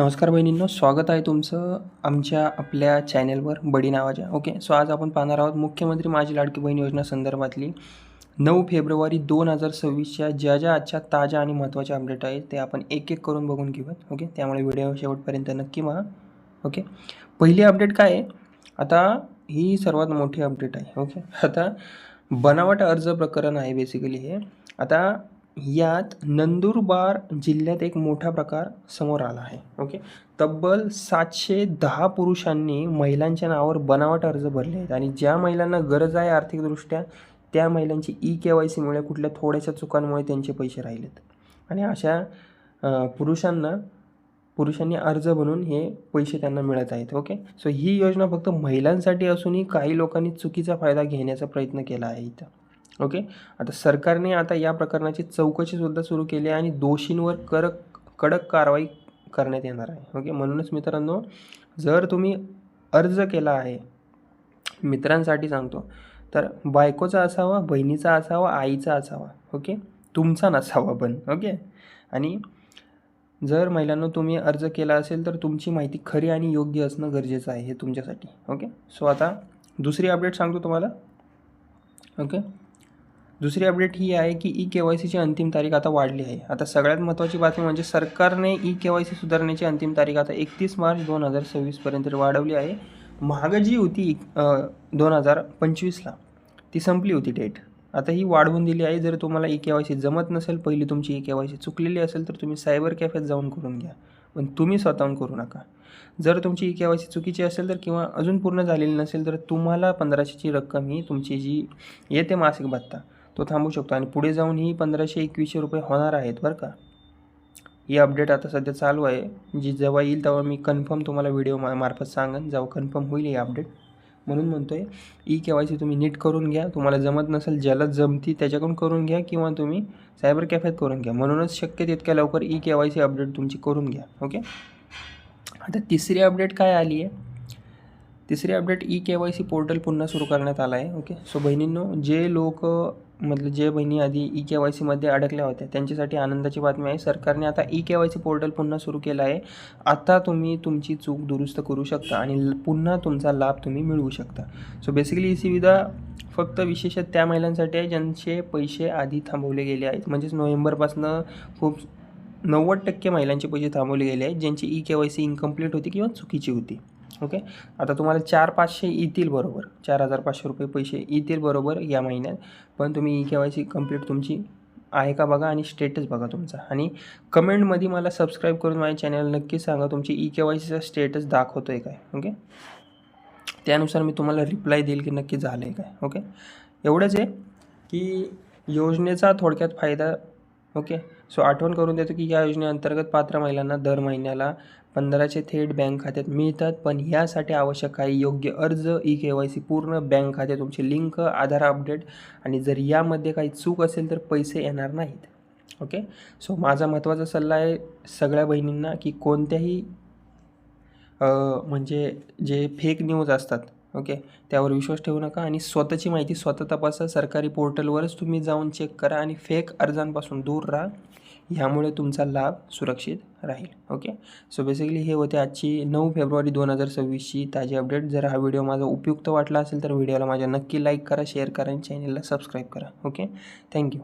नमस्कार बहिणींनो स्वागत आहे तुमचं आमच्या आपल्या चॅनेलवर बडी नावाच्या. ओके सो आज आपण पाहणार आहोत मुख्यमंत्री माझी लाडकी बहीण योजना संदर्भातली. नऊ फेब्रुवारी दोन हजार सव्वीसच्या ज्या ज्या आजच्या ताज्या आणि महत्त्वाच्या अपडेट आहेत ते आपण एक एक करून बघून घेऊयात. ओके त्यामुळे व्हिडिओ शेवटपर्यंत नक्की पहा. ओके पहिली अपडेट काय आहे? आता ही सर्वात मोठी अपडेट आहे. ओके आता बनावट अर्ज प्रकरण आहे बेसिकली हे. आता यात नंदुरबार जिल्ह्यात एक मोठा प्रकार समोर आला आहे. ओके? तब्बल सातशे दहा पुरुषांनी महिलांच्या नावावर बनावट अर्ज भरले आहेत आणि ज्या महिलांना गरज आहे आर्थिकदृष्ट्या त्या महिलांची ई के वाय सीमुळे कुठल्या थोड्याशा चुकांमुळे त्यांचे पैसे राहिलेत. आणि अशा पुरुषांना पुरुषांनी अर्ज बनून हे पैसे त्यांना मिळत आहेत. ओके? सो ही योजना फक्त महिलांसाठी असूनही काही लोकांनी चुकीचा फायदा घेण्याचा प्रयत्न केला आहे इथं. ओके? आता सरकारने आता या प्रकरणाची चौकशीसुद्धा सुरू केली आहे आणि दोषींवर कडक कडक कारवाई करण्यात येणार आहे. ओके? म्हणूनच मित्रांनो जर तुम्ही अर्ज केला आहे मित्रांसाठी सांगतो तर बायकोचा असावा बहिणीचा असावा आईचा असावा ओके? तुमचा नसावा पण ओके? आणि जर महिलांनो तुम्ही अर्ज केला असेल तर तुमची माहिती खरी आणि योग्य असणं गरजेचं आहे हे तुमच्यासाठी ओके? सो आता दुसरी अपडेट सांगतो तुम्हाला ओके? दुसरी अपडेट ही आहे की ई के वाय सीची अंतिम तारीख आता वाढली आहे. आता सगळ्यात महत्त्वाची बातमी म्हणजे सरकारने ई के वाय सी सुधारण्याची अंतिम तारीख आता एकतीस मार्च दोन हजार सव्वीसपर्यंत वाढवली आहे. महाग जी होती दोन हजार पंचवीसला ती संपली होती डेट आता ही वाढवून दिली आहे. जर तुम्हाला ई के वाय सी जमत नसेल पहिली तुमची ई के वाय सी चुकलेली असेल तर तुम्ही सायबर कॅफेत जाऊन करून घ्या. पण तुम्ही स्वतःहून करू नका. जर तुमची ई के वाय सी चुकीची असेल तर किंवा अजून पूर्ण झालेली नसेल तर तुम्हाला पंधराशेची रक्कम ही तुमची जी येते मासिक भत्ता तो थांबू शकतो. आणि पुढे जाऊन ही पंधराशे एकवीसशे रुपये होणार आहेत बरं का. ही अपडेट आता सध्या चालू आहे. जी जेव्हा येईल तेव्हा मी कन्फर्म तुम्हाला व्हिडिओ मा मार्फत सांगेन. जेव्हा कन्फर्म होईल ही अपडेट म्हणून म्हणतो आहे ई के वाय सी तुम्ही नीट करून घ्या. तुम्हाला जमत नसेल ज्याला जमती त्याच्याकडून करून घ्या किंवा तुम्ही सायबर कॅफेत करून घ्या. म्हणूनच शक्य तितक्या लवकर E K Y C update तुमची करून घ्या. ओके आता तिसरी अपडेट काय आली आहे? तिसरी update E K Y C portal पुन्हा सुरू करण्यात आला आहे. ओके? सो बहिणींनो जे लोक मतलब जे बहिणी आधी ई के वाय सीमध्ये अडकल्या होत्या त्यांच्यासाठी आनंदाची बातमी आहे. सरकारने आता E K Y C portal पुन्हा सुरू केलं आहे. आता तुम्ही तुमची चूक दुरुस्त करू शकता आणि पुन्हा तुमचा लाभ तुम्ही मिळवू शकता. सो बेसिकली ही सुविधा फक्त विशेषतः त्या महिलांसाठी आहे ज्यांचे पैसे आधी थांबवले गेले आहेत. म्हणजेच नोव्हेंबरपासनं खूप नव्वद टक्के महिलांचे पैसे थांबवले गेले आहेत ज्यांची E K Y C incomplete होती किंवा चुकीची होती. ओके? आता तुम्हाला चार पाचशे येतील बरोबर. चार हजार पाचशे रुपये पैसे येतील बरोबर या महिन्यात. पण तुम्ही E K Y C complete तुमची आहे का बघा आणि स्टेटस बघा तुमचा. आणि कमेंटमध्ये मला सबस्क्राईब करून माझ्या चॅनल नक्की सांगा तुमची ई के वाय सीचा स्टेटस दाखवतो आहे काय. ओके? त्यानुसार मी तुम्हाला रिप्लाय देईल की नक्की झालं आहे काय. ओके? एवढंच आहे की योजनेचा थोडक्यात फायदा ओके? सो आठवण करून देतो की या योजनेअंतर्गत पात्र महिलांना दर महिन्याला पंधराशे थेट बँक खात्यात मिळतात पण यासाठी आवश्यक काही योग्य अर्ज ई के वाय सी पूर्ण बँक खाते तुमचे लिंक आधार अपडेट आणि जर यामध्ये काही चूक असेल तर पैसे येणार नाहीत. ओके? सो माझा महत्त्वाचा सल्ला आहे सगळ्या बहिणींना की कोणत्याही म्हणजे जे फेक न्यूज असतात ओके त्यावर विश्वास ठेवू नका आणि स्वतःची माहिती स्वतः तपासा. सरकारी पोर्टलवरच तुम्ही जाऊन चेक करा आणि फेक अर्जांपासून दूर राहा. ह्यामुळे तुमचा लाभ सुरक्षित राहील. ओके सो बेसिकली हे होते आजची नऊ फेब्रुवारी दोन हजार सव्वीसची ताजी अपडेट जर हा व्हिडिओ माझा उपयुक्त वाटला असेल तर व्हिडिओला माझ्या नक्की लाईक करा शेअर करा आणि चॅनलला सबस्क्राईब करा. Okay thank you